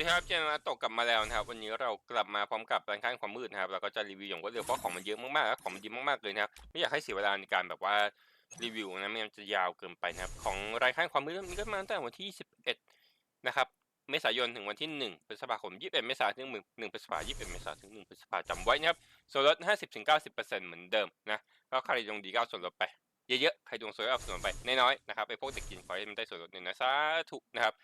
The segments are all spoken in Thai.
ดีครับเจนมาตกกลับมาแล้วนะครับ วันนี้เรากลับมาพร้อมกับร้านค้าความมืดนะครับเราก็จะรีวิวอย่างรวดเร็วเพราะของมันเยอะมากๆแล้วของมันดีมากๆเลยนะครับไม่อยากให้เสียเวลาในการแบบว่ารีวิวนะไม่งั้นจะยาวเกินไปนะครับ ของรายค้าความมืดนี้ก็มาตั้งแต่วันที่21นะครับเมษายนถึงวันที่ 1พฤษภาคม 21 เมษายนถึง 1 พฤษภาคม 21 เมษายนถึง 1 พฤษภาคมจำไว้นะครับส่วนลด 50-90%เหมือนเดิมนะก็ใครดวงดีก็เอาส่วนลดไปเยอะๆใครดวงสวยก็เอาส่วนลดไปน้อยๆนะครับไอ้พวกเด็กกินขอให้มันได้ส่วนลดหนึ่งนะสาธุนะครับ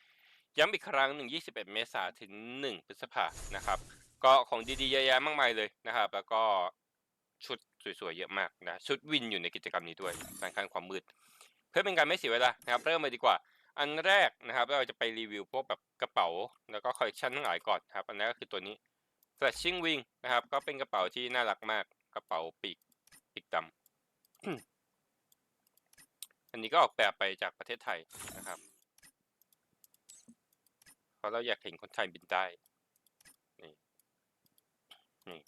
ย้ำอีกครั้งหนึ่ง21 เมษายนถึง 1 พฤษภานะครับ ก็ของดีๆเยอะแยะมากมายเลยนะครับ แล้วก็ชุดสวยๆเยอะมากนะ ชุดวินอยู่ในกิจกรรมนี้ด้วยการขั้นความมืด เพื่อเป็นการไม่เสียเวลานะครับ เริ่มเลยดีกว่า อันแรกนะครับ เราจะไปรีวิวพวกแบบกระเป๋า แล้วก็คอลเลคชันทั้งหลายก่อนครับ อันนั้ก็คือตัวนี้ Flashing Wing นะครับ ก็เป็นกระเป๋าที่น่ารักมาก กระเป๋าปีกปีกดำอันนี้ก็ออกแบบไปจากประเทศไทยนะครับ ราะเราอยากเห็นคนไทยบินได้ นี่ นี่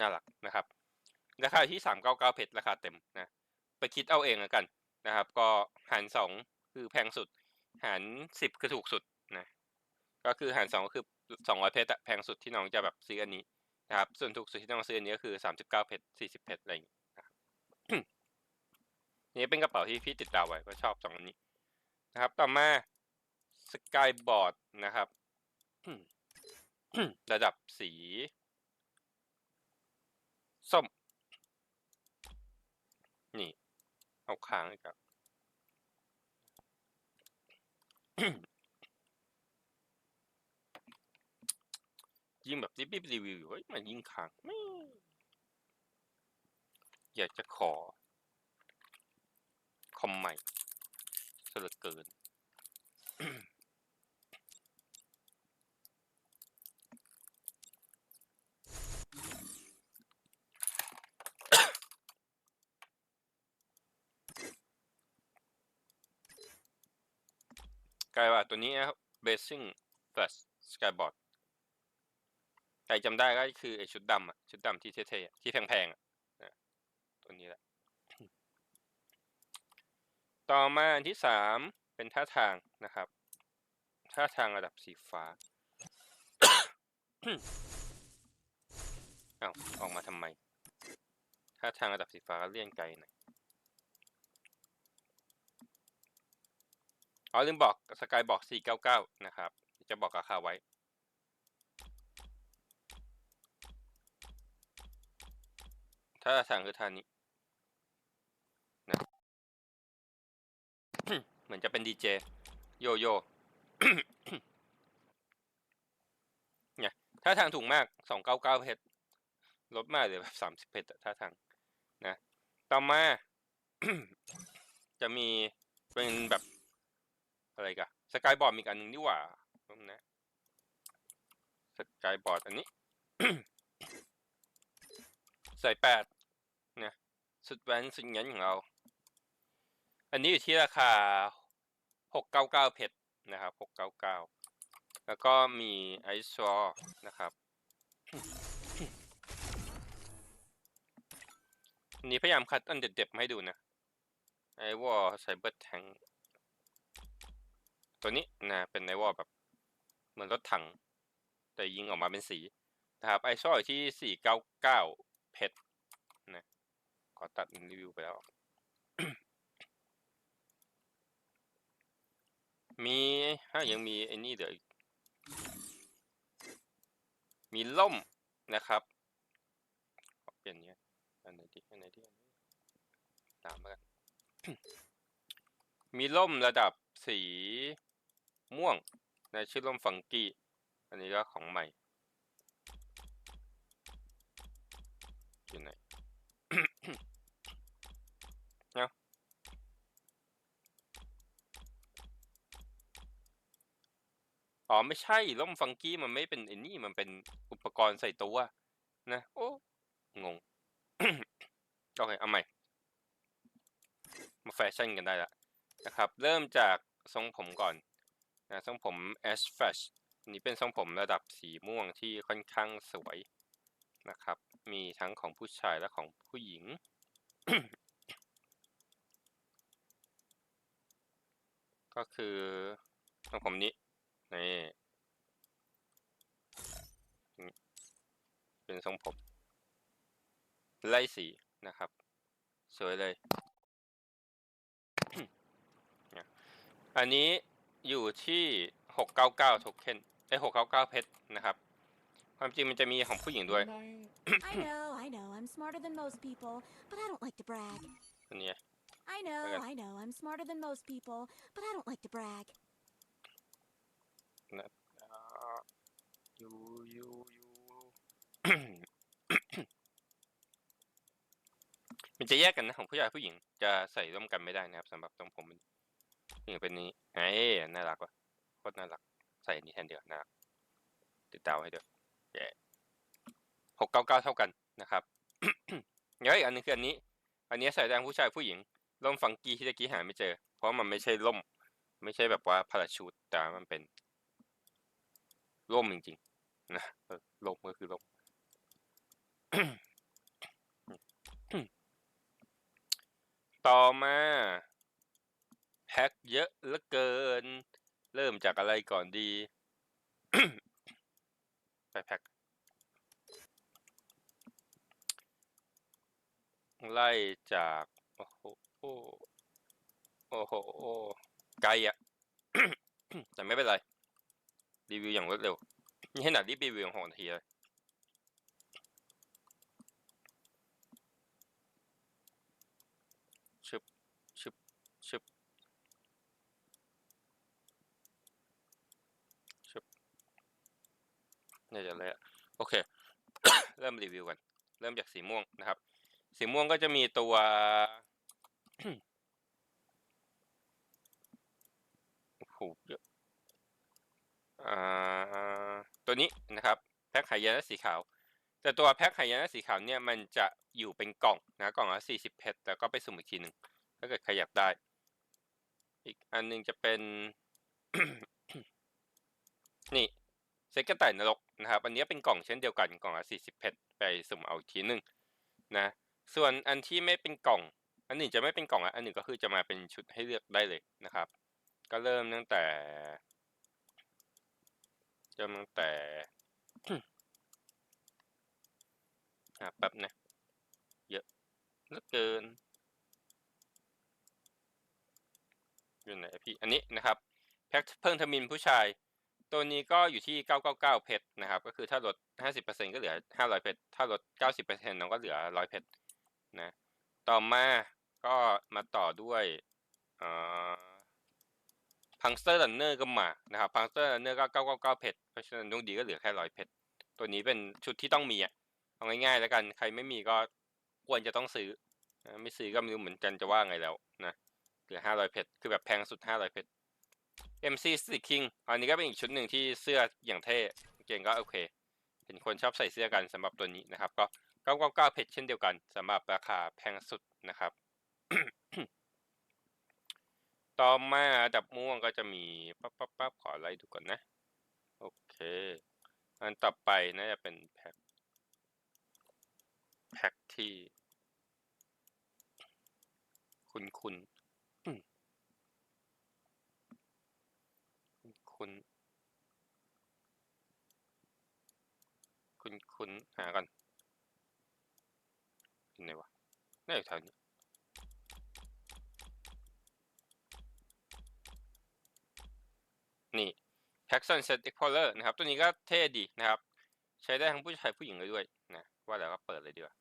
น่ารักนะครับ ราคาที่สามเก้าเก้าเพชรราคาเต็มนะ ไปคิดเอาเองแล้วกันนะครับ ก็หารสองคือแพงสุด หารสิบคือถูกสุดนะ ก็คือหารสองก็คือสองร้อยเพชรแพงสุดที่น้องจะแบบซื้ออันนี้นะครับ ส่วนถูกสุดที่น้องซื้ออันนี้ก็คือสามสิบเก้าเพชรสี่สิบเพชรอะไรอย่างนี้นะครับนี่เป็นกระเป๋าที่พี่ติดดาวไว้ก็ชอบสองอันนี้นะครับ ต่อมา สกายบอร์ดนะครับ ระดับสีส้ม นี่ เอาค้างอีกครับ ยิ่งแบบรีบๆรีวิวอยู่เฮ้ยมันยิ่งค้างไม่อยากจะขอ คอมใหม่ซะเหลือเกิน กลายว่าตัวนี้นะครับ Basing Flash Skyboard ใครจำได้ก็คือไอชุดดำอะชุดดำที่เท่ๆที่แพงๆอะตัวนี้แหละ ต่อมาอันที่สามเป็นท่าทางนะครับ ท่าทางระดับสีฟ้าเอาออกมาทำไม ท่าทางระดับสีฟ้าก็เลี่ยนไกลหน่อย อ๋อลืมบอกสกายบอก 499 นะครับ จะบอกราคาไว้ ถ้าสั่งคือทานนี้นะเหมือนจะเป็นดีเจ โยโย่เนี่ยถ้าทางถูกมาก 299 เพชรลดมากเลยแบบ30 เพชรถ้าทางนะ ต่อมา จะมีเป็นแบบ อะไรกันสกายบอร์ดมีอีกอันหนึ่งนี่หว่านะสกายบอร์ดอันนี้ ใส่แปดนะสุดแวนสุดเงี้ยของเรา อันนี้อยู่ที่ราคาหกเก้าเก้าเพชรนะครับหกเก้าเก้าแล้วก็มีไอซ์ซอนะครับนนี้พยายามคัดอันเด็ดๆมาให้ดูนะไอวอลไซเบอร์แทง ตัวนี้นะเป็นไอวอลแบบเหมือนรถถัง แต่ยิงออกมาเป็นสีนะครับไอซออยู่ที่ 499 เพชรนะขอตัดรีวิวไปแล้ว มีฮะยังมีไอ้นี่เดี๋ยวมีล่มนะครับขอเปลี่ยนเนี้ยอันไหนดีอันไหนดีอันไหนดีตามมากัน มีล่มระดับสี ม่วง ในชื่อล่มฟังกี้ อันนี้ก็ของใหม่ อยู่ไหนเนาะอ๋อ ไม่ใช่ล่มฟังกี้มันไม่เป็นไอ้นี่มันเป็นอุปกรณ์ใส่ตัวนะ โอ้ งง โอเค เอาใหม่ มาแฟชั่นกันได้ละนะครับ เริ่มจากทรงผมก่อน นะทรงผม Ash Flash นี้เป็นทรงผมระดับสีม่วงที่ค่อนข้างสวยนะครับ มีทั้งของผู้ชายและของผู้หญิง ก็คือทรงผมนี้นี่เป็นทรงผม ไล่สีนะครับ สวยเลย อันนี้ อยู่ที่หกเก้าเก้าโทเค็นไอ้หกเก้าเก้าเพชรนะครับ ความจริงมันจะมีของผู้หญิงด้วย I know, I know, I'm smarter than most people, but I don't like to brag. อันนี้ I know, Okay. I know, I'm smarter than most people, but I don't like to brag. อ่ายูยูยู มันจะแยกกันนะของผู้ชายผู้หญิงจะใส่ร่วมกันไม่ได้นะครับสำหรับทรงผมมัน ผู้หญิงเป็นนี้ไอ้น่ารักว่ะโคตรน่ารัก ใส่นี้แทนเดียวน่ารักติดดาวให้ด้วยแย่หกเก้าเก้าเท่ากันนะครับเดี๋ยวอีกอันหนึงคืออันนี้ อันนี้ใส่ได้ทั้งผู้ชายผู้หญิง ร่มฟังกี้ที่ตะกี้หาไม่เจอ เพราะมันไม่ใช่ร่ม ไม่ใช่แบบว่าพาราชูตแต่มันเป็นร่มจริงๆนะเออร่มก็คือร่มต่อมา แพ็คเยอะเหลือเกิน เริ่มจากอะไรก่อนดี ไปแพ็คไล่จาก โอ้โหโอ้โหไกลอะแต่ไม่เป็นไร รีวิวอย่างรวดเร็ว นี่ขนาดรีบรีวิวของหกนาทีเลย ชึบ ชึบ ชึบ ชึบ เนี่ยจะเลยอะโอเค เริ่มรีวิวกัน เริ่มจากสีม่วงนะครับ สีม่วงก็จะมีตัว โอ้โหเยอะอ่าตัวนี้นะครับ แพ็คไหายนะสีขาว แต่ตัวแพ็คไหายนะสีขาวเนี่ยมันจะอยู่เป็นกล่องนะกล่องละสี่สิบเพชรแล้วก็ไปสุ่มอีกทีหนึ่งถ้าเกิดใครอยากได้ อีกอันหนึงจะเป็น นี่ เซ็ตกระต่ายนรกนะครับ อันนี้เป็นกล่องเช่นเดียวกันกล่องละสี่สิบเพชรไปสุ่มเอาทีหนึ่งนะส่วนอันที่ไม่เป็นกล่อง อันหนึ่งจะไม่เป็นกล่องอันหนึ่งก็คือจะมาเป็นชุดให้เลือกได้เลยนะครับ ก็เริ่มตั้งแต่เริ่มตั้งแต่แป๊บนะเยอะเหลือเกินอยู่ไหนพี่อันนี้นะครับแพ็คเพิ่งทมินผู้ชาย ตัวนี้ก็อยู่ที่ 999 เพชรนะครับ ก็คือถ้าลด 50%ก็เหลือ 500 เพชร ถ้าลด 90%น้องก็เหลือ 100 เพชรนะ ต่อมาก็มาต่อด้วยอ่อพังสเตอร์ r ันเนอร์ก็มานะครับพังสเตอร์ r ันเนอร์ก็ 999 เพชร เพราะฉะนั้นดวงดีก็เหลือแค่ 100 เพชร ตัวนี้เป็นชุดที่ต้องมีอะเอาง่ายๆ แล้วกัน ใครไม่มีก็ควรจะต้องซื้อ ไม่ซื้อก็ไม่รู้เหมือนกันจะว่าไงแล้วนะ เหลือ 500 เพชร คือแบบแพงสุด 500 เพชร MC Stick King อันนี้ก็เป็นอีกชุดหนึ่งที่เสื้ออย่างเท่เก่งก็โอเคเห็นคนชอบใส่เสื้อกันสำหรับตัวนี้นะครับ ก็999เพชรเช่นเดียวกันสำหรับราคาแพงสุดนะครับ ต่อมาดับม่วงก็จะมีปั๊บปั๊บปั๊บขอไล่ดูก่อนนะ โอเค อันต่อไปน่าจะเป็นแพ็คแพ็คที่ คุณคุณคุณ คุณหากันไหนวะน่าอยู่แถวนี้นี่ p a x o n Set Explorer นะครับ ตัวนี้ก็เท่ดีนะครับ ใช้ได้ทั้งผู้ชายผู้หญิงเลยด้วยนะว่าแล้วก็เปิดเลยดีกว่า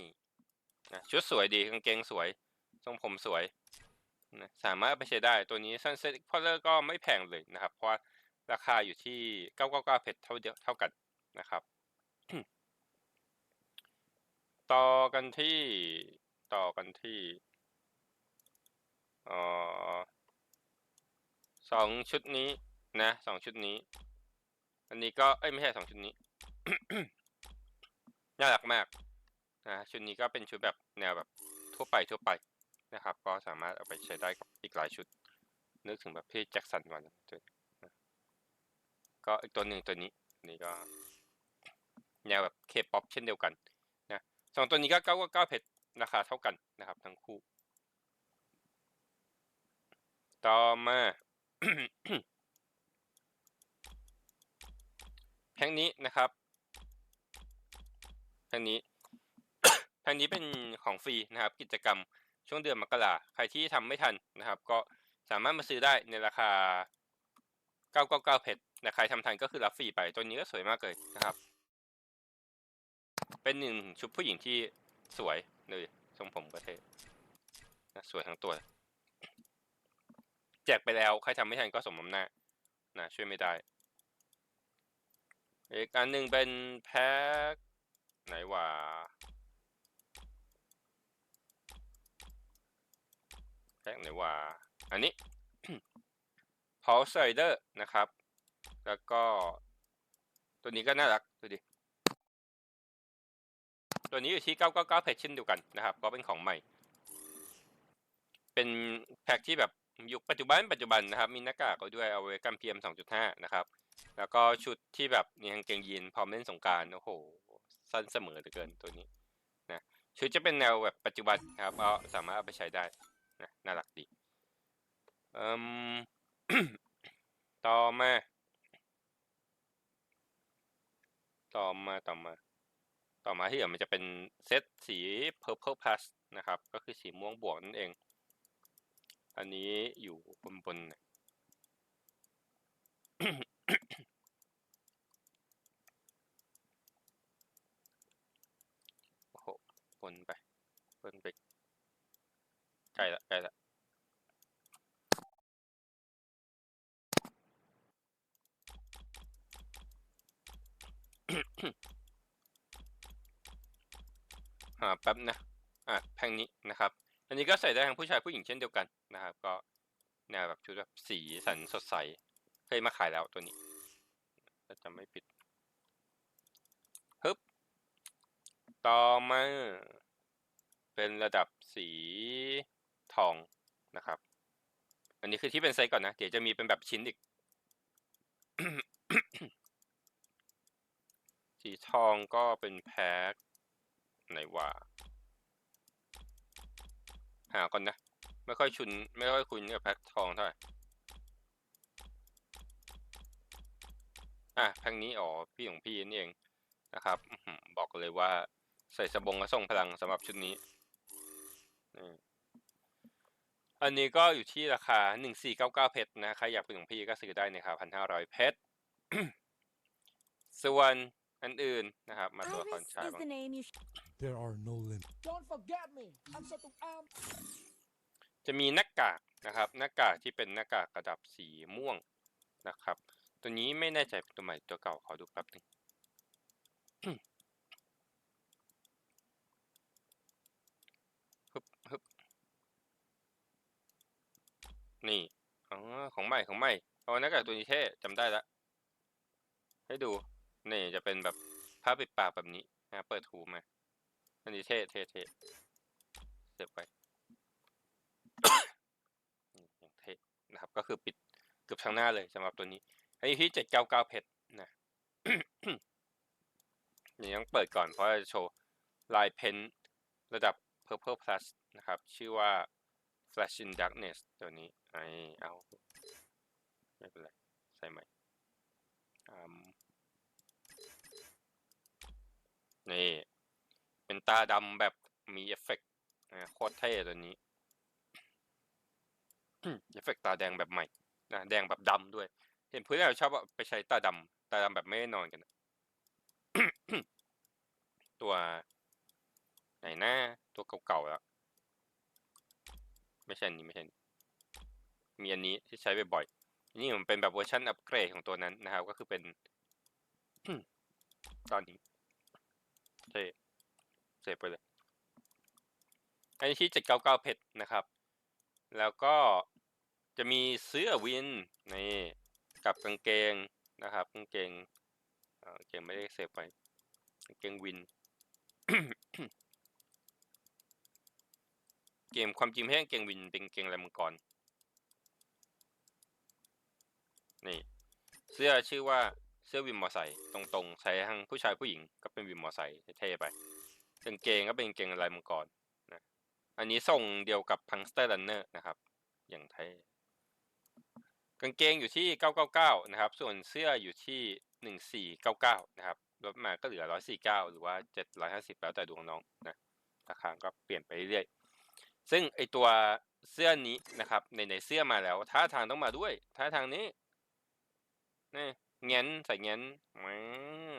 นี่นะชุดสวยดีกางเกงสวยทรงผมสวยนะสามารถไปใช้ได้ตัวนี้ Sunset Explorer ก็ไม่แพงเลยนะครับ เพราะ ราคาอยู่ที่ 999 เพชรเท่าเดียวเท่ากันนะครับ ต่อกันที่ต่อกันที่ออสองชุดนี้นะสองชุดนี้ อันนี้ก็เอ้ยไม่ใช่สองชุดนี้ น่ารักมากนะชุดนี้ก็เป็นชุดแบบแนวแบบทั่วไปทั่วไปนะครับ ก็สามารถเอาไปใช้ได้กับอีกหลายชุด นึกถึงแบบพี่แจ็คสันก่อนนะตัวน ก็อีกตัวหนึ่งตัวนี้นนี้ก็แนวแบบเคป๊อปเช่นเดียวกันนะสองตัวนี้ก็เก้าเก้าเพชรราคาเท่ากันนะครับ ทั้งคู่ ต่อมาแพ็คนี้นะครับแพ็คนี้แพ็คนี้เป็นของฟรีนะครับ กิจกรรมช่วงเดือนมกราใครที่ทำไม่ทันนะครับ ก็สามารถมาซื้อได้ในราคา 999 เพชร นะใครทำทันก็คือรับฟรีไปตัวนี้ก็สวยมากเลยนะครับ เป็นหนึ่งชุดผู้หญิงที่สวยเลยทรงผมก็เท่นะสวยทั้งตัว แจกไปแล้วใครทำไม่ทันก็สมน้ำหน้านะช่วยไม่ได้ อีกอันหนึ่งเป็นแพ็คไหนวะแพ็คไหนวะอันนี้พอ s เดอร์นะครับ แล้วก็ ตัวนี้ก็น่ารักดูดิ ตัวนี้อยู่ที่ 999เพจเช่นเดียวกันนะครับ ก็เป็นของใหม่ เป็นแพ็คที่แบบยุคปัจจุบันปัจจุบันนะครับ มีหน้ากากก็ด้วยเอาไว้กัน PM 2.5นะครับ แล้วก็ชุดที่แบบมีกางเกงยีนพร้อมเล่นสงการโอ้โห สั้นเสมอเหลือเกินตัวนี้นะชุดจะเป็นแนวแบบปัจจุบันครับก็สามารถเอาไปใช้ได้นะน่ารักดีเอ่มต่อมา ต่อมาต่อมา ต่อมาที่เหลือมันจะเป็นเซตสี purple plus นะครับ ก็คือสีม่วงบวกนั่นเอง อันนี้อยู่บนบนน่ะโอ้โหบนไปบนไปใกล้ละใกล้ละ หา แป๊บนะอะแพงนี้นะครับ อันนี้ก็ใส่ได้ทั้งผู้ชายผู้หญิงเช่นเดียวกันนะครับ ก็แนวแบบชุดแบบสีสันสดใสเคยมาขายแล้วตัวนี้ถ้าจะไม่ผิดฮึบต่อมาเป็นระดับสีทองนะครับ อันนี้คือที่เป็นไซส์ก่อนนะ เดี๋ยวจะมีเป็นแบบชิ้นอีก สีทองก็เป็นแพ็คไหนว่า หาก่อนนะ ไม่ค่อยชุน ไม่ค่อยคุ้นกับแพ็คทองเท่าไหร่อะแพ็คนี้อ๋อพี่ของพี่นี่เองนะครับอื้อหือบอกเลยว่าใส่สบงและทรงพลังสำหรับชุดนี้นี่อันนี้ก็อยู่ที่ราคา 1499 เพชรนะใครอยากเป็นของพี่ก็ซื้อได้ในราคา1,500 เพชร ส่วนอันอื่นนะครับ มาตัวละคร Iris ชาย is บ้าง the name you sh- There are no limits. Don't forget me. I'm Satu Am. จะมีหน้ากากนะครับ หน้ากากที่เป็นหน้ากากระดับสีม่วงนะครับ ตัวนี้ไม่แน่ใจเป็นตัวใหม่ตัวเก่าขอดูแป๊บหนึงฮึบฮึบนี่อ๋อของใหม่ของใหม่เอาหน้ากากตัวนี้เท่จำได้ละให้ดู นี่จะเป็นแบบผ้าปิดปากแบบนี้นะเปิดหูมา อันนี้เท่เท่เท่เสียบไปอย่างเท่นะครับ ก็คือปิดเกือบทั้งหน้าเลยสำหรับตัวนี้ อันนี้ที่เจ็ดเก้าเก้าเพชรนะนี่ต้องเปิดก่อนเพราะจะโชว์ลายเพนระดับ Purple Plus นะครับ ชื่อว่า Flash in Darkness ตัวนี้ไอเอา ไม่เป็นไร ใส่ใหม่อืมนี่ เป็นตาดำแบบมีเอฟเฟกต์โคตรเท่ตัวนี้เอฟเฟกต์ตาแดงแบบใหม่นะแดงแบบดำด้วย เห็นเพื่อนเราชอบไปใช้ตาดำตาดำแบบไม่ได้นอนกันตัวไหนหน้าตัวเก่าๆแล้ว ไม่ใช่นี้ไม่ใช่นี้มีอันนี้ที่ใช้บ่อยๆอันนี่มันเป็นแบบเวอร์ชันอัปเกรดของตัวนั้นนะครับ ก็คือเป็นตอนนี้เท่ เสพไปเลย อันนี้ที่เจ็ดเก้าเก้าเพชรนะครับ แล้วก็จะมีเสื้อวินนี่กับกางเกงนะครับกางเกงเกางเกงไม่ได้เสพไปกางเกงวิน เกมความจริงไม่ใช่กางเกงวินเป็นกางเกงลายมังกรนี่เสื้อชื่อว่าเสื้อวินมอไซค์ตรงๆ ใช้ทั้งผู้ชายผู้หญิงก็เป็นวินมอไซค์เท่ๆไป กางเกงก็เป็นกางเกงลายมังกรนะอันนี้ส่งเดียวกับพังสเตอร์รันเนอร์นะครับ อย่างเท่กางเกงอยู่ที่ 999 นะครับ ส่วนเสื้ออยู่ที่หนึ่งสี่เก้าเก้านะครับลดมาก็เหลือร้อยสี่เก้าหรือว่าเจ็ดร้อยห้าสิบแล้วแต่ดวงน้องนะราคาก็เปลี่ยนไปเรื่อยๆซึ่งไอตัวเสื้อนี้นะครับในในเสื้อมาแล้วท่าทางต้องมาด้วยท่าทางนี้นี่เงี้ยนใส่เงี้ยนอืม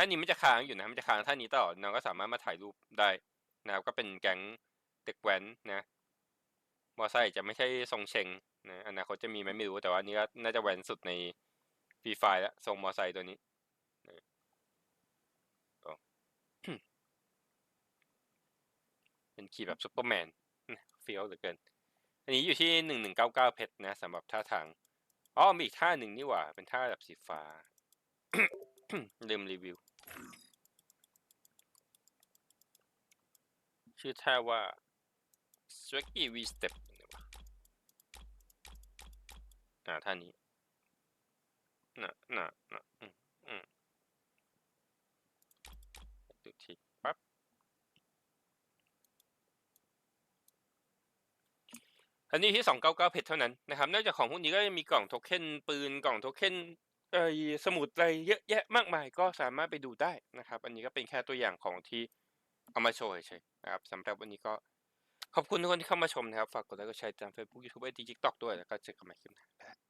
ท่านี้มันจะค้างอยู่นะมันจะค้างท่านี้ต่อน้องก็สามารถมาถ่ายรูปได้นะครับก็เป็นแก๊งเด็กแว้นนะมอไซค์จะไม่ใช่ทรงเชงนะอนาคตจะมีไหมไม่รู้แต่ว่านี่ก็น่าจะแว้นสุดในฟรีไฟแล้วทรงมอไซค์ตัวนี้นะเป็นขี่แบบซุปเปอร์แมนเฟี้ยวเหลือเกิน อันนี้อยู่ที่หนึ่งหนึ่งเก้าเก้าเพชรนะสำหรับท่าทางอ๋อมีอีกท่าหนึ่งนี่หว่า เป็นท่าแบบสีฟ้าลืมรีวิว ชื่อท่าว่า Swaggy V Step อ่าท่านี้น่ะน่ะน่ะอืมอืมดูทีปั๊บอันนี้ที่ 299 เพชรเท่านั้นนะครับ นอกจากของพวกนี้ก็ยังมีกล่องโทเค็นปืน กล่องโทเค็น เอ่อสมุดอะไรเยอะแยะมากมายก็สามารถไปดูได้นะครับ อันนี้ก็เป็นแค่ตัวอย่างของที่เอามาโชว์เฉยนะครับสำหรับวันนี้ก็ขอบคุณทุกคนที่เข้ามาชมนะครับ ฝากกดไลค์กดแชร์ตามเฟซบุ๊กยูทูบไอจีทิกตอกด้วยแล้วก็เจอกันใหม่คลิปหน้าบ๊า